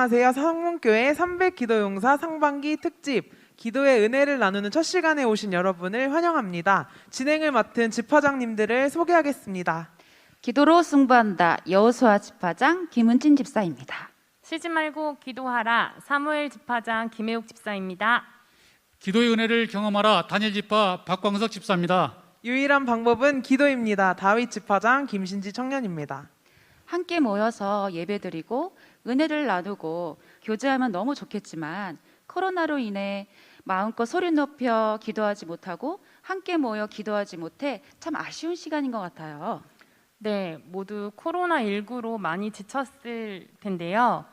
안녕하세요. 성문교회 300 기도용사 상반기 특집 기도의 은혜를 나누는 첫 시간에 오신 여러분을 환영합니다. 진행을 맡은 집화장님들을 소개하겠습니다. 기도로 승부한다. 여호수아 집화장 김은진 집사입니다. 쉬지 말고 기도하라. 사무엘 집화장 김혜욱 집사입니다. 기도의 은혜를 경험하라 다니엘 집파 박광석 집사입니다. 유일한 방법은 기도입니다. 다윗 집화장 김신지 청년입니다. 함께 모여서 예배드리고 은혜를 나누고 교제하면 너무 좋겠지만 코로나로 인해 마음껏 소리 높여 기도하지 못하고 함께 모여 기도하지 못해 참 아쉬운 시간인 것 같아요. 네, 모두 코로나19로 많이 지쳤을 텐데요.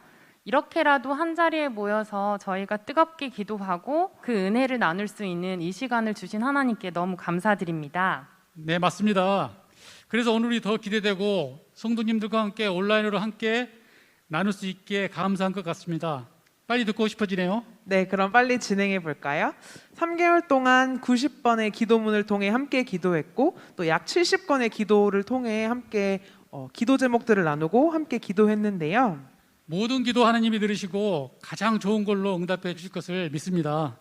이렇게라도 한 자리에 모여서 저희가 뜨겁게 기도하고 그 은혜를 나눌 수 있는 이 시간을 주신 하나님께 너무 감사드립니다. 네 맞습니다. 그래서 오늘이 더 기대되고 성도님들과 함께 온라인으로 함께 나눌 수 있게 감사한 것 같습니다. 빨리 듣고 싶어지네요. 네, 그럼 빨리 진행해 볼까요? 3개월 동안 90번의 기도문을 통해 함께 기도했고 또 약 70건의 기도를 통해 함께 어, 기도 제목들을 나누고 함께 기도했는데요. 모든 기도 하나님이 들으시고 가장 좋은 걸로 응답해 주실 것을 믿습니다.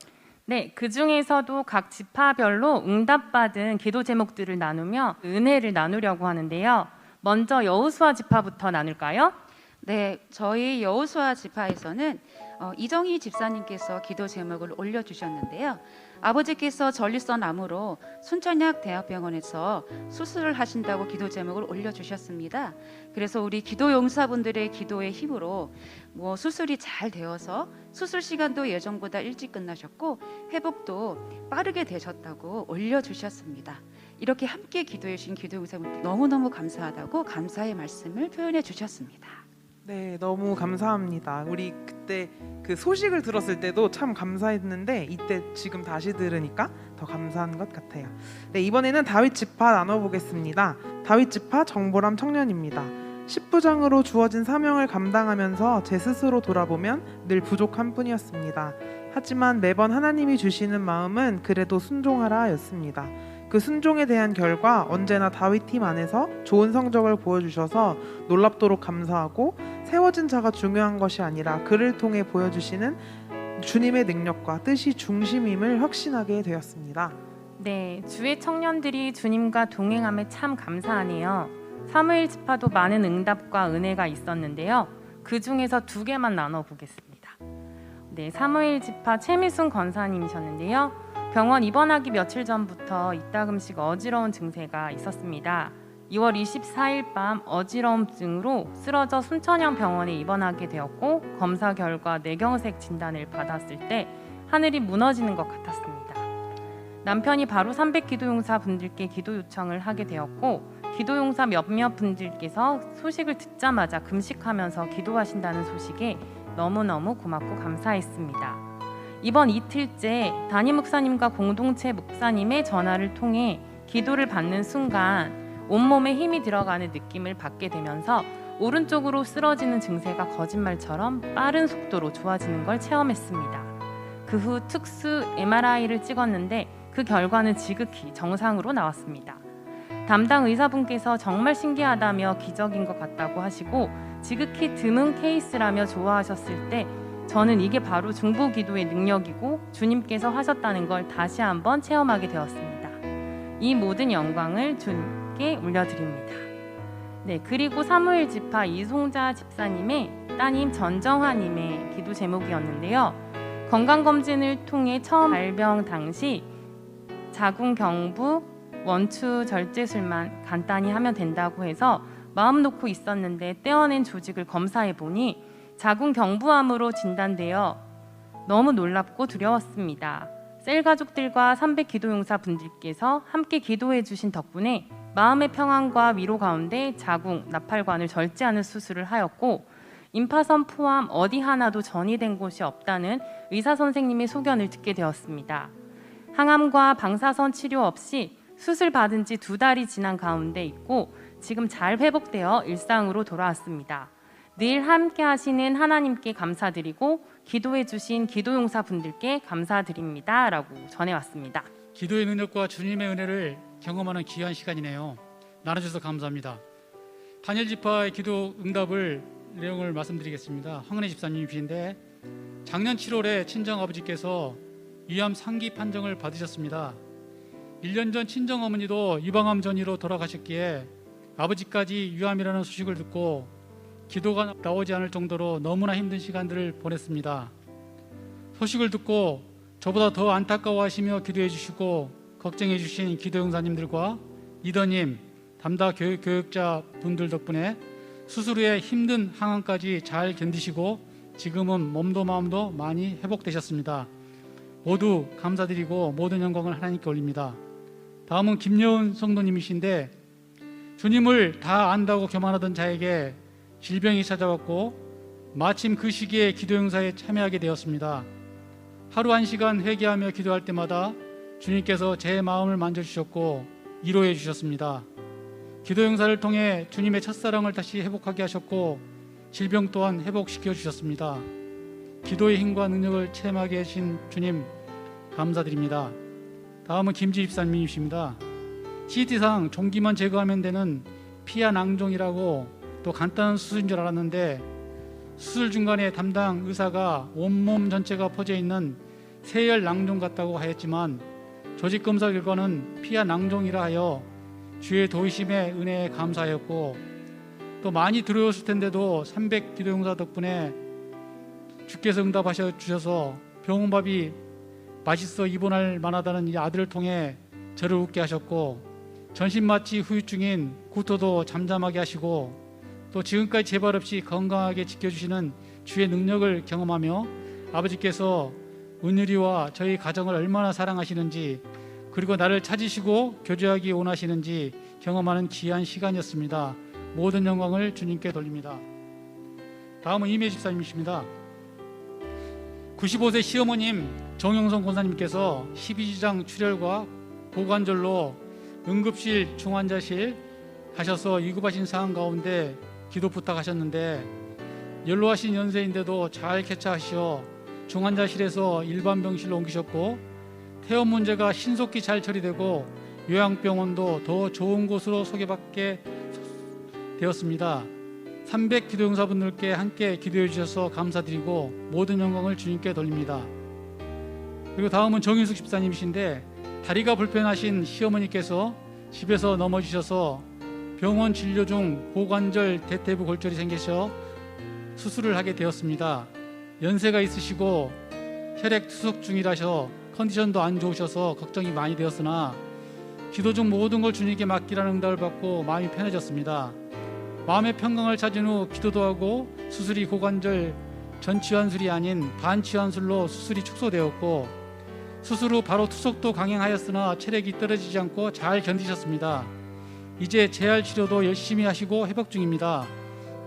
네, 그 중에서도 각 지파별로 응답받은 기도 제목들을 나누며 은혜를 나누려고 하는데요. 먼저 여우수아 지파부터 나눌까요? 네, 저희 여호수아 지파에서는 어, 이정희 집사님께서 기도 제목을 올려주셨는데요. 아버지께서 전립선 암으로 순천약 대학병원에서 수술을 하신다고 기도 제목을 올려주셨습니다. 그래서 우리 기도 용사분들의 기도의 힘으로 뭐 수술이 잘 되어서 수술 시간도 예정보다 일찍 끝나셨고 회복도 빠르게 되셨다고 올려주셨습니다. 이렇게 함께 기도해 주신 기도 용사분들 너무너무 감사하다고 감사의 말씀을 표현해 주셨습니다. 네, 너무 감사합니다. 우리 그때 그 소식을 들었을 때도 참 감사했는데 이때 지금 다시 들으니까 더 감사한 것 같아요. 네, 이번에는 다윗 지파 나눠 보겠습니다. 다윗 지파 정보람 청년입니다. 10부장으로 주어진 사명을 감당하면서 제 스스로 돌아보면 늘 부족한 뿐이었습니다. 하지만 매번 하나님이 주시는 마음은 그래도 순종하라였습니다. 그 순종에 대한 결과 언제나 다윗 팀 안에서 좋은 성적을 보여주셔서 놀랍도록 감사하고 세워진 자가 중요한 것이 아니라 그를 통해 보여주시는 주님의 능력과 뜻이 중심임을 확신하게 되었습니다. 네, 주의 청년들이 주님과 동행함에 참 감사하네요. 사무엘 지파도 많은 응답과 은혜가 있었는데요. 그 중에서 두 개만 나눠 보겠습니다. 네, 사무엘 지파 최미순 권사님이셨는데요. 병원 입원하기 며칠 전부터 이따금씩 어지러운 증세가 있었습니다. 2월 24일 밤 어지러움증으로 쓰러져 순천향 병원에 입원하게 되었고 검사 결과 뇌경색 진단을 받았을 때 하늘이 무너지는 것 같았습니다. 남편이 바로 300 기도용사 분들께 기도 요청을 하게 되었고 기도용사 몇몇 분들께서 소식을 듣자마자 금식하면서 기도하신다는 소식에 너무너무 고맙고 감사했습니다. 이번 이틀째 담임 목사님과 공동체 목사님의 전화를 통해 기도를 받는 순간 온몸에 힘이 들어가는 느낌을 받게 되면서 오른쪽으로 쓰러지는 증세가 거짓말처럼 빠른 속도로 좋아지는 걸 체험했습니다. 그 후 특수 MRI를 찍었는데 그 결과는 지극히 정상으로 나왔습니다. 담당 의사분께서 정말 신기하다며 기적인 것 같다고 하시고 지극히 드문 케이스라며 좋아하셨을 때 저는 이게 바로 중보 기도의 능력이고 주님께서 하셨다는 걸 다시 한번 체험하게 되었습니다. 이 모든 영광을 주님께 올려드립니다. 네, 그리고 사무엘 지파 이송자 집사님의 따님 전정화님의 기도 제목이었는데요. 건강 검진을 통해 처음 발병 당시 자궁경부 원추 절제술만 간단히 하면 된다고 해서 마음 놓고 있었는데 떼어낸 조직을 검사해 보니 자궁경부암으로 진단되어 너무 놀랍고 두려웠습니다. 셀 가족들과 300 기도용사 분들께서 함께 기도해 주신 덕분에 마음의 평안과 위로 가운데 자궁 나팔관을 절제하는 수술을 하였고 임파선 포함 어디 하나도 전이된 곳이 없다는 의사 선생님의 소견을 듣게 되었습니다. 항암과 방사선 치료 없이 수술 받은 지 두 달이 지난 가운데 있고 지금 잘 회복되어 일상으로 돌아왔습니다. 늘 함께 하시는 하나님께 감사드리고 기도해 주신 기도용사 분들께 감사드립니다라고 전해 왔습니다. 기도의 능력과 주님의 은혜를 경험하는 귀한 시간이네요. 나눠주셔서 감사합니다. 다니엘 지파의 기도 응답을 내용을 말씀드리겠습니다. 황은혜 집사님이신데 작년 7월에 친정 아버지께서 위암 상기 판정을 받으셨습니다. 1년 전 친정 어머니도 유방암 전이로 돌아가셨기에 아버지까지 위암이라는 소식을 듣고 기도가 나오지 않을 정도로 너무나 힘든 시간들을 보냈습니다. 소식을 듣고 저보다 더 안타까워하시며 기도해 주시고 걱정해 주신 기도 용사님들과 리더님, 담당 교육, 교육자 분들 덕분에 수술 후에 힘든 항암까지 잘 견디시고 지금은 몸도 마음도 많이 회복되셨습니다. 모두 감사드리고 모든 영광을 하나님께 올립니다. 다음은 김여은 성도님이신데 주님을 다 안다고 교만하던 자에게 질병이 찾아왔고 마침 그 시기에 기도 행사에 참여하게 되었습니다. 하루 한 시간 회개하며 기도할 때마다 주님께서 제 마음을 만져주셨고 위로해 주셨습니다. 기도 행사를 통해 주님의 첫사랑을 다시 회복하게 하셨고 질병 또한 회복시켜 주셨습니다. 기도의 힘과 능력을 체험하게 하신 주님 감사드립니다. 다음은 김지 입 사님이십니다. CT상 종기만 제거하면 되는 피하 낭종이라고 또 간단한 수술인 줄 알았는데 수술 중간에 담당 의사가 온몸 전체가 퍼져 있는 세열 낭종 같다고 하였지만 조직 검사 결과는 피하 낭종이라 하여 주의 도의심에 은혜에 감사하였고 또 많이 들어오실 텐데도 300 기도용사 덕분에 주께서 응답하셔 주셔서 병원밥이 맛있어 입원할 만하다는 이 아들을 통해 저를 웃게 하셨고 전신마취 후유증인 구토도 잠잠하게 하시고 또 지금까지 재발 없이 건강하게 지켜주시는 주의 능력을 경험하며 아버지께서 은유리와 저희 가정을 얼마나 사랑하시는지 그리고 나를 찾으시고 교제하기 원하시는지 경험하는 귀한 시간이었습니다. 모든 영광을 주님께 돌립니다. 다음은 이매 집사님이십니다. 95세 시어머님 정영선 권사님께서 12지장 출혈과 고관절로 응급실 중환자실 가셔서 위급하신 상황 가운데 기도 부탁하셨는데 연로하신 연세인데도 잘 캐치하시어 중환자실에서 일반 병실로 옮기셨고 태원 문제가 신속히 잘 처리되고 요양병원도 더 좋은 곳으로 소개받게 되었습니다. 300 기도용사분들께 함께 기도해 주셔서 감사드리고 모든 영광을 주님께 돌립니다. 그리고 다음은 정윤숙 집사님이신데 다리가 불편하신 시어머니께서 집에서 넘어지셔서 병원 진료 중 고관절 대퇴부 골절이 생기셔 수술을 하게 되었습니다. 연세가 있으시고 혈액 투석 중이라셔 컨디션도 안 좋으셔서 걱정이 많이 되었으나 기도 중 모든 걸 주님께 맡기라는 응답을 받고 마음이 편해졌습니다. 마음의 평강을 찾은 후 기도도 하고 수술이 고관절 전치환술이 아닌 반치환술로 수술이 축소되었고 수술 후 바로 투석도 강행하였으나 체력이 떨어지지 않고 잘 견디셨습니다. 이제 재활 치료도 열심히 하시고 회복 중입니다.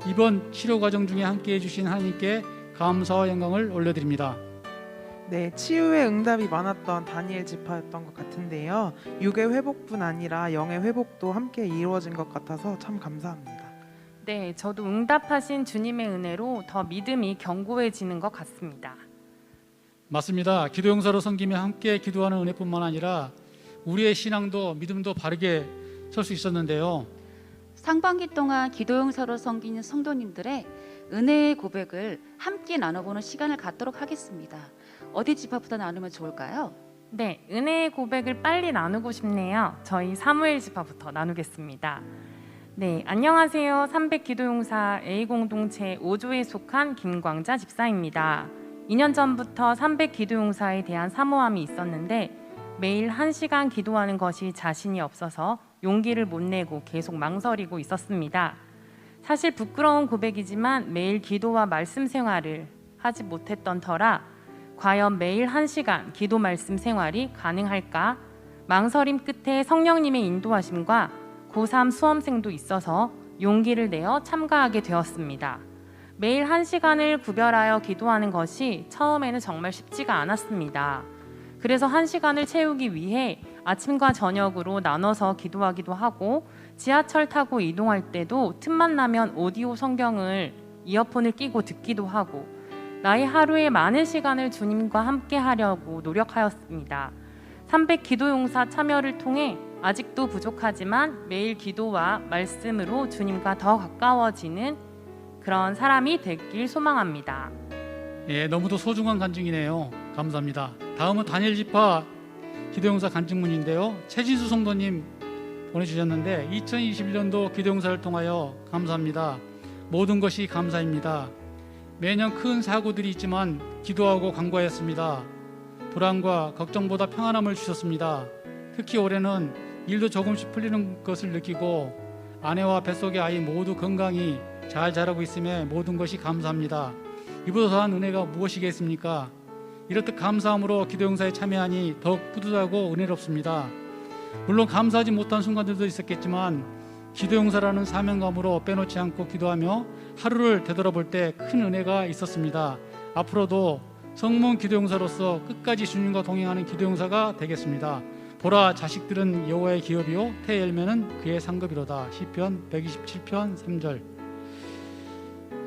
이번 치료 과정 중에 함께 해 주신 하나님께 감사와 영광을 올려드립니다. 네, 치유의 응답이 많았던 다니엘 지파였던 것 같은데요. 육의 회복뿐 아니라 영의 회복도 함께 이루어진 것 같아서 참 감사합니다. 네, 저도 응답하신 주님의 은혜로 더 믿음이 견고해지는 것 같습니다. 맞습니다. 기도 용사로 섬기며 함께 기도하는 은혜뿐만 아니라 우리의 신앙도 믿음도 바르게 설 수 있었는데요. 상반기 동안 기도용사로 섬기는 성도님들의 은혜의 고백을 함께 나눠보는 시간을 갖도록 하겠습니다. 어디 집합부터 나누면 좋을까요? 네, 은혜의 고백을 빨리 나누고 싶네요. 저희 사무엘 지파부터 나누겠습니다. 네, 안녕하세요. 300 기도용사 A 공동체 5조에 속한 김광자 집사입니다. 2년 전부터 300 기도용사에 대한 사모함이 있었는데 매일 1시간 기도하는 것이 자신이 없어서 용기를 못 내고 계속 망설이고 있었습니다. 사실 부끄러운 고백이지만 매일 기도와 말씀 생활을 하지 못했던 터라 과연 매일 1시간 기도 말씀 생활이 가능할까? 망설임 끝에 성령님의 인도하심과 고3 수험생도 있어서 용기를 내어 참가하게 되었습니다. 매일 1시간을 구별하여 기도하는 것이 처음에는 정말 쉽지가 않았습니다. 그래서 1시간을 채우기 위해 아침과 저녁으로 나눠서 기도하기도 하고 지하철 타고 이동할 때도 틈만 나면 오디오 성경을 이어폰을 끼고 듣기도 하고 나의 하루에 많은 시간을 주님과 함께 하려고 노력하였습니다. 300 기도용사 참여를 통해 아직도 부족하지만 매일 기도와 말씀으로 주님과 더 가까워지는 그런 사람이 되길 소망합니다. 예, 너무도 소중한 간증이네요. 감사합니다. 다음은 다니엘 지파 기도용사 간증문인데요. 최진수 성도님 보내주셨는데 2021년도 기도용사를 통하여 감사합니다. 모든 것이 감사입니다. 매년 큰 사고들이 있지만 기도하고 간구하였습니다. 불안과 걱정보다 평안함을 주셨습니다. 특히 올해는 일도 조금씩 풀리는 것을 느끼고 아내와 뱃속의 아이 모두 건강히 잘 자라고 있음에 모든 것이 감사합니다. 이보다 더한 은혜가 무엇이겠습니까? 이렇듯 감사함으로 기도 용사에 참여하니 더욱 뿌듯하고 은혜롭습니다. 물론 감사하지 못한 순간들도 있었겠지만 기도 용사라는 사명감으로 빼놓지 않고 기도하며 하루를 되돌아볼 때 큰 은혜가 있었습니다. 앞으로도 성문 기도 용사로서 끝까지 주님과 동행하는 기도 용사가 되겠습니다. 보라 자식들은 여호와의 기업이요 태의 열매는 그의 상급이로다. 시편 127편 3절.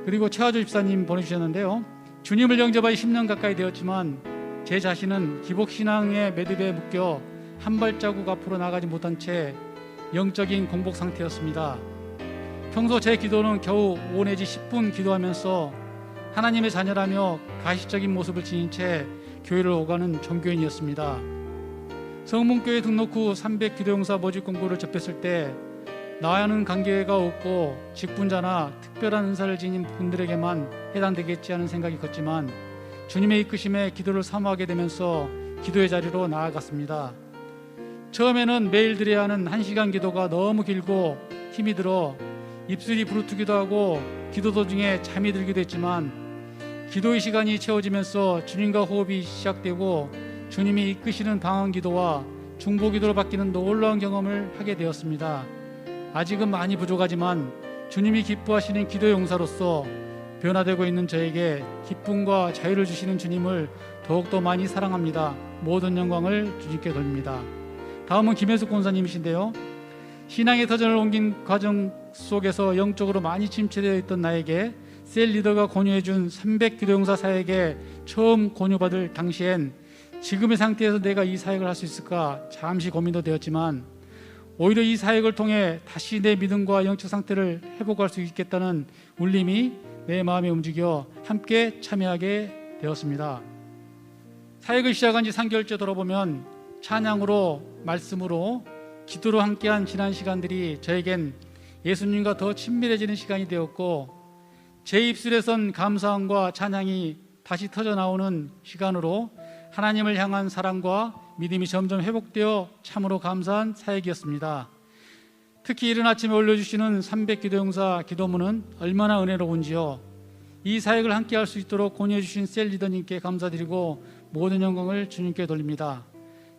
그리고 최하조 집사님 보내주셨는데요. 주님을 영접하여 10년 가까이 되었지만 제 자신은 기복 신앙의 매듭에 묶여 한 발자국 앞으로 나가지 못한 채 영적인 공복 상태였습니다. 평소 제 기도는 겨우 5 내지 10분 기도하면서 하나님의 자녀라며 가시적인 모습을 지닌 채 교회를 오가는 종교인이었습니다. 성문교회 등록 후 300 기도용사 모집 공고를 접했을 때 나와는 관계가 없고 직분자나 특별한 은사를 지닌 분들에게만 해당되겠지 하는 생각이 컸지만 주님의 이끄심에 기도를 사모하게 되면서 기도의 자리로 나아갔습니다. 처음에는 매일 드려야 하는 한 시간 기도가 너무 길고 힘이 들어 입술이 부르트기도 하고 기도 도중에 잠이 들기도 했지만 기도의 시간이 채워지면서 주님과 호흡이 시작되고 주님이 이끄시는 방언 기도와 중보 기도로 바뀌는 놀라운 경험을 하게 되었습니다. 아직은 많이 부족하지만 주님이 기뻐하시는 기도 용사로서 변화되고 있는 저에게 기쁨과 자유를 주시는 주님을 더욱더 많이 사랑합니다. 모든 영광을 주님께 돌립니다. 다음은 김혜숙 권사님이신데요. 신앙의 터전을 옮긴 과정 속에서 영적으로 많이 침체되어 있던 나에게 셀 리더가 권유해준 300 기도용사 사역에 처음 권유받을 당시엔 지금의 상태에서 내가 이 사역을 할 수 있을까 잠시 고민도 되었지만 오히려 이 사역을 통해 다시 내 믿음과 영적 상태를 회복할 수 있겠다는 울림이 내 마음에 움직여 함께 참여하게 되었습니다. 사역을 시작한 지 3개월째 돌아보면 찬양으로 말씀으로 기도로 함께한 지난 시간들이 저에겐 예수님과 더 친밀해지는 시간이 되었고 제 입술에선 감사함과 찬양이 다시 터져 나오는 시간으로 하나님을 향한 사랑과 믿음이 점점 회복되어 참으로 감사한 사역이었습니다. 특히 이른 아침에 올려주시는 300 기도용사 기도문은 얼마나 은혜로운지요. 이 사역을 함께 할 수 있도록 권유해 주신 셀 리더님께 감사드리고 모든 영광을 주님께 돌립니다.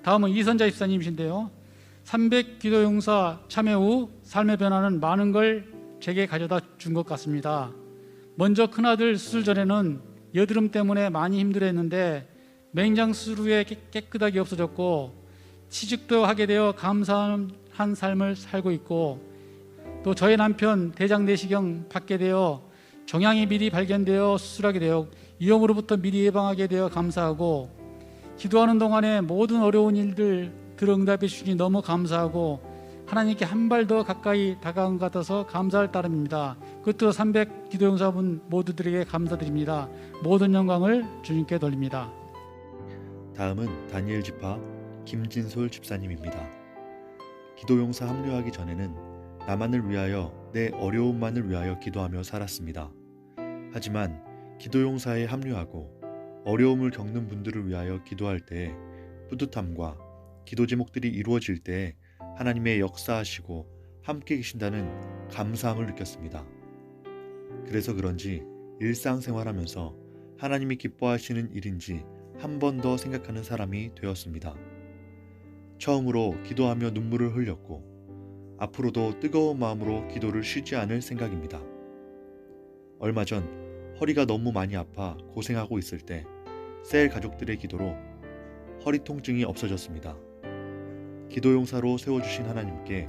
다음은 이선자 집사님이신데요. 300 기도용사 참여 후 삶의 변화는 많은 걸 제게 가져다 준 것 같습니다. 먼저 큰아들 수술 전에는 여드름 때문에 많이 힘들어했는데 맹장 깨- 깨끗하게 없어졌고 취직도 하게 되어 감사한 삶을 살고 있고 또 저희 남편 대장 내시경 받게 되어 종양이 미리 발견되어 수술하게 되어 위험으로부터 미리 예방하게 되어 감사하고 기도하는 동안에 모든 어려운 일들 들응답해 주시니 너무 감사하고 하나님께 한 발 더 가까이 다가온 것 같아서 감사할 따름입니다. 끝으로 300 기도용사분 모두들에게 감사드립니다. 모든 영광을 주님께 돌립니다. 다음은 다니엘 지파 김진솔 집사님입니다. 기도 용사 합류하기 전에는 나만을 위하여 내 어려움만을 위하여 기도하며 살았습니다. 하지만 기도 용사에 합류하고 어려움을 겪는 분들을 위하여 기도할 때 뿌듯함과 기도 제목들이 이루어질 때 하나님의 역사하시고 함께 계신다는 감사함을 느꼈습니다. 그래서 그런지 일상생활하면서 하나님이 기뻐하시는 일인지 한 번 더 생각하는 사람이 되었습니다. 처음으로 기도하며 눈물을 흘렸고 앞으로도 뜨거운 마음으로 기도를 쉬지 않을 생각입니다. 얼마 전 허리가 너무 많이 아파 고생하고 있을 때 셀 가족들의 기도로 허리 통증이 없어졌습니다. 기도용사로 세워주신 하나님께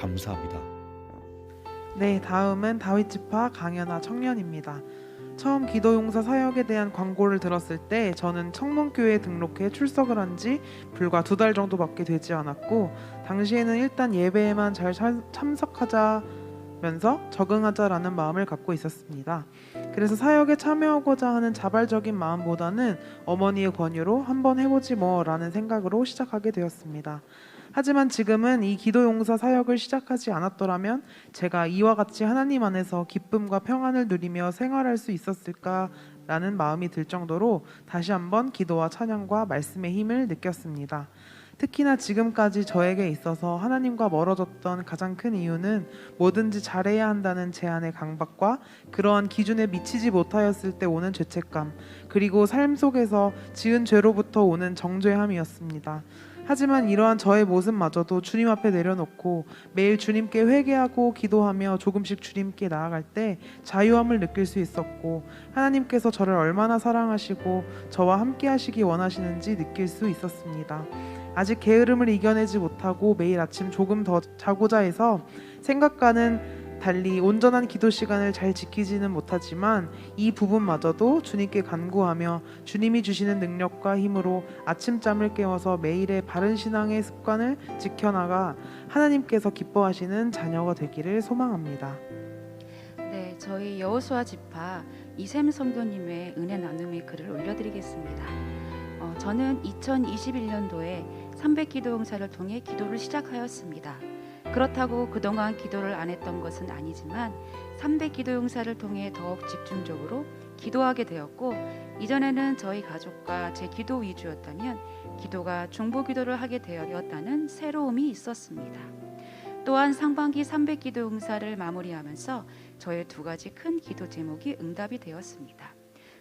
감사합니다. 네, 다음은 다윗 지파 강연아 청년입니다. 처음 기도 용사 사역에 대한 광고를 들었을 때 저는 청문교회에 등록해 출석을 한 지 불과 두 달 정도밖에 되지 않았고 당시에는 일단 예배에만 잘 참- 참석하자 면서 적응하자라는 마음을 갖고 있었습니다. 그래서 사역에 참여하고자 하는 자발적인 마음보다는 어머니의 권유로 한번 해보지 뭐라는 생각으로 시작하게 되었습니다. 하지만 지금은 이 기도 용사 사역을 시작하지 않았더라면 제가 이와 같이 하나님 안에서 기쁨과 평안을 누리며 생활할 수 있었을까라는 마음이 들 정도로 다시 한번 기도와 찬양과 말씀의 힘을 느꼈습니다. 특히나 지금까지 저에게 있어서 하나님과 멀어졌던 가장 큰 이유는 뭐든지 잘해야 한다는 제안의 강박과 그러한 기준에 미치지 못하였을 때 오는 죄책감 그리고 삶 속에서 지은 죄로부터 오는 정죄함이었습니다. 하지만 이러한 저의 모습마저도 주님 앞에 내려놓고 매일 주님께 회개하고 기도하며 조금씩 주님께 나아갈 때 자유함을 느낄 수 있었고 하나님께서 저를 얼마나 사랑하시고 저와 함께 하시기 원하시는지 느낄 수 있었습니다. 아직 게으름을 이겨내지 못하고 매일 아침 조금 더 자고자 해서 생각과는 달리 온전한 기도 시간을 잘 지키지는 못하지만 이 부분마저도 주님께 간구하며 주님이 주시는 능력과 힘으로 아침잠을 깨워서 매일의 바른 신앙의 습관을 지켜나가 하나님께서 기뻐하시는 자녀가 되기를 소망합니다. 네, 저희 여호수아 지파 이샘 성도님의 은혜 나눔의 글을 올려드리겠습니다. 어, 저는 2021년도에 300기도 용사를 통해 기도를 시작하였습니다. 그렇다고 그동안 기도를 안 했던 것은 아니지만 300 기도 용사를 통해 더욱 집중적으로 기도하게 되었고 이전에는 저희 가족과 제 기도 위주였다면 기도가 중보 기도를 하게 되었다는 새로움이 있었습니다. 또한 상반기 300 기도 용사를 마무리하면서 저의 두 가지 큰 기도 제목이 응답이 되었습니다.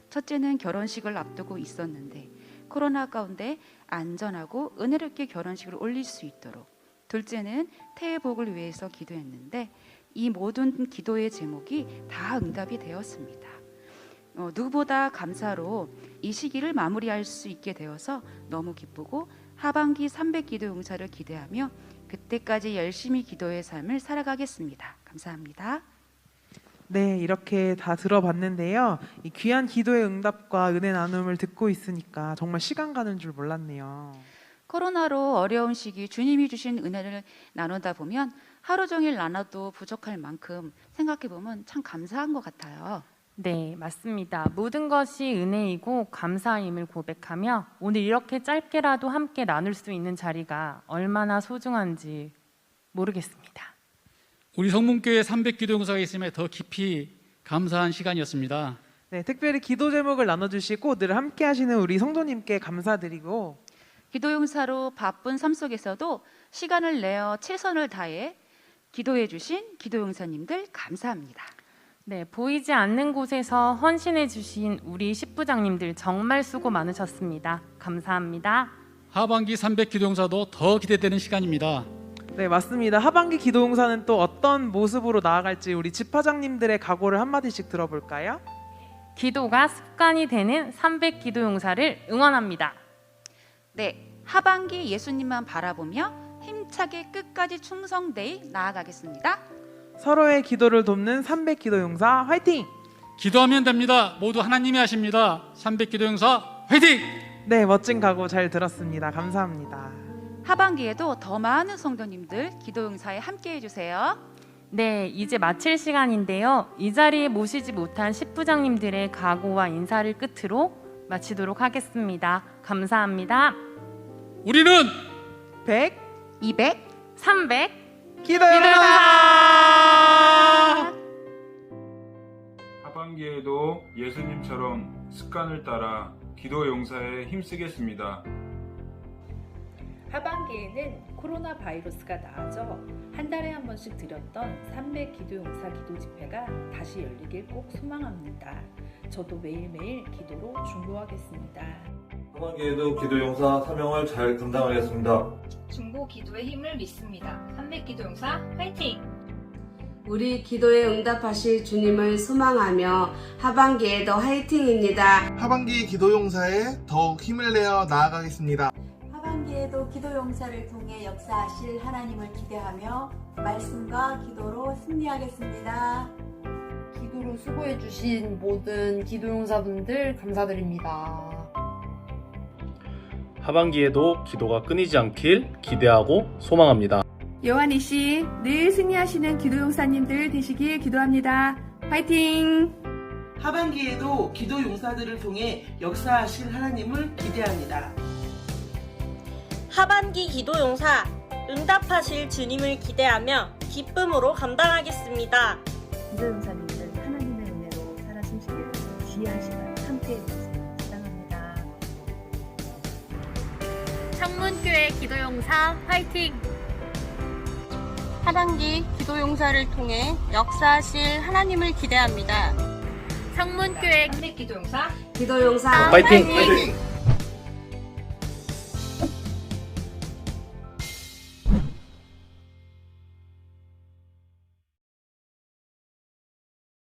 첫째는 결혼식을 앞두고 있었는데 코로나 가운데 안전하고 은혜롭게 결혼식을 올릴 수 있도록 둘째는 태의 복을 위해서 기도했는데 이 모든 기도의 제목이 다 응답이 되었습니다. 어, 누구보다 감사로 이 시기를 마무리할 수 있게 되어서 너무 기쁘고 하반기 300기도 용사를 기대하며 그때까지 열심히 기도의 삶을 살아가겠습니다. 감사합니다. 네, 이렇게 다 들어봤는데요. 이 귀한 기도의 응답과 은혜 나눔을 듣고 있으니까 정말 시간 가는 줄 몰랐네요. 코로나로 어려운 시기 주님이 주신 은혜를 나누다 보면 하루 종일 나눠도 부족할 만큼 생각해 보면 참 감사한 것 같아요. 네, 맞습니다. 모든 것이 은혜이고 감사임을 고백하며 오늘 이렇게 짧게라도 함께 나눌 수 있는 자리가 얼마나 소중한지 모르겠습니다. 우리 성문교회 300기도 용사가 있음에 더 깊이 감사한 시간이었습니다. 네, 특별히 기도 제목을 나눠주시고 늘 함께 하시는 우리 성도님께 감사드리고 기도 용사로 바쁜 삶 속에서도 시간을 내어 최선을 다해 기도해 주신 기도 용사님들 감사합니다. 네, 보이지 않는 곳에서 헌신해 주신 우리 십부장님들 정말 수고 많으셨습니다. 감사합니다. 하반기 300 기도 용사도 더 기대되는 시간입니다. 네, 맞습니다. 하반기 기도 용사는 또 어떤 모습으로 나아갈지 우리 집화장님들의 각오를 한마디씩 들어볼까요? 기도가 습관이 되는 300 기도 용사를 응원합니다. 네, 하반기 예수님만 바라보며 힘차게 끝까지 충성되이 나아가겠습니다. 서로의 기도를 돕는 300 기도 용사 화이팅! 기도하면 됩니다. 모두 하나님이 하십니다. 300기도 용사 화이팅! 네, 멋진 각오 잘 들었습니다. 감사합니다. 하반기에도 더 많은 성도님들 기도 용사에 함께 해 주세요. 네, 이제 마칠 시간인데요. 이 자리에 모시지 못한 십부장님들의 각오와 인사를 끝으로 마치도록 하겠습니다. 감사합니다. 우리는 100 200 300 기도 용사! 하반기에도 예수님처럼 습관을 따라 기도 용사에 힘쓰겠습니다. 하반기에는 코로나 바이러스가 나아져 한 달에 한 번씩 드렸던 300 기도 용사 기도 집회가 다시 열리길 꼭 소망합니다. 저도 매일매일 기도로 중보하겠습니다. 하반기에도 기도용사 사명을 잘 감당하겠습니다. 중보 기도의 힘을 믿습니다. 300 기도용사 화이팅! 우리 기도에 응답하실 주님을 소망하며 하반기에도 화이팅입니다. 하반기 기도용사에 더욱 힘을 내어 나아가겠습니다. 하반기에도 기도 용사를 통해 역사하실 하나님을 기대하며 말씀과 기도로 승리하겠습니다. 기도로 수고해주신 모든 기도용사분들 감사드립니다. 하반기에도 기도가 끊이지 않길 기대하고 소망합니다. 요한이 씨, 늘 승리하시는 기도용사님들 되시길 기도합니다. 파이팅! 하반기에도 기도 용사들을 통해 역사하실 하나님을 기대합니다. 하반기 기도 용사 응답하실 주님을 기대하며 기쁨으로 감당하겠습니다. 기도 용사님 창문교회 기도용사 화이팅! 하반기 기도용사를 통해 역사하실 하나님을 기대합니다. 창문교회 기도용사 기도용사 화이팅! 화이팅!